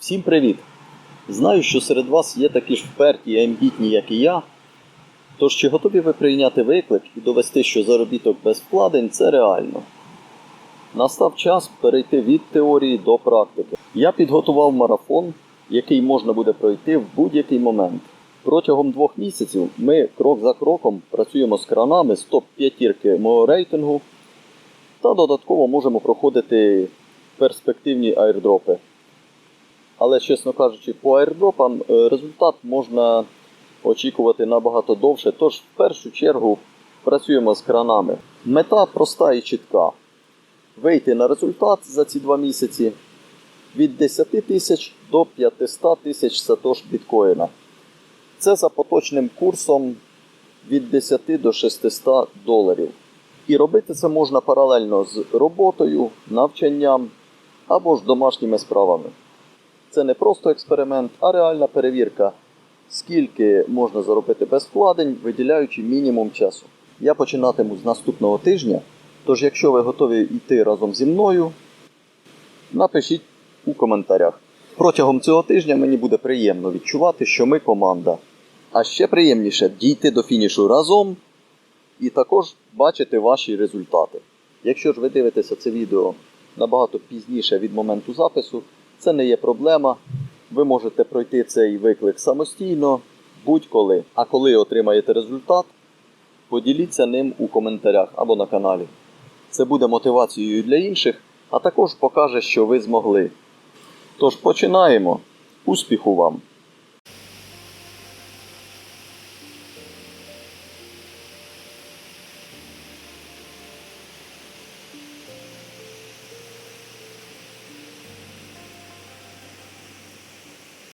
Всім привіт! Знаю, що серед вас є такі ж вперті і амбітні, як і я. Тож чи готові ви прийняти виклик і довести, що заробіток без вкладень це реально? Настав час перейти від теорії до практики. Я підготував марафон, який можна буде пройти в будь-який момент. Протягом двох місяців ми крок за кроком працюємо з кранами з топ-5 мого рейтингу та додатково можемо проходити перспективні аірдропи. Але, чесно кажучи, по аірдропам е, результат можна очікувати набагато довше. Тож, в першу чергу, працюємо з кранами. Мета проста і чітка: вийти на результат за ці два місяці від 10 тисяч до 500 тисяч сатош біткоїна. Це за поточним курсом від 10 до 600 доларів. І робити це можна паралельно з роботою, навчанням або ж домашніми справами. Це не просто експеримент, а реальна перевірка, скільки можна заробити без вкладень, виділяючи мінімум часу. Я починатиму з наступного тижня, тож якщо ви готові йти разом зі мною, напишіть у коментарях. Протягом цього тижня мені буде приємно відчувати, що ми команда. А ще приємніше дійти до фінішу разом і також бачити ваші результати. Якщо ж ви дивитеся це відео набагато пізніше від моменту запису, це не є проблема. Ви можете пройти цей виклик самостійно будь-коли. А коли отримаєте результат, поділіться ним у коментарях або на каналі. Це буде мотивацією для інших, а також покаже, що ви змогли. Тож починаємо. Успіху вам!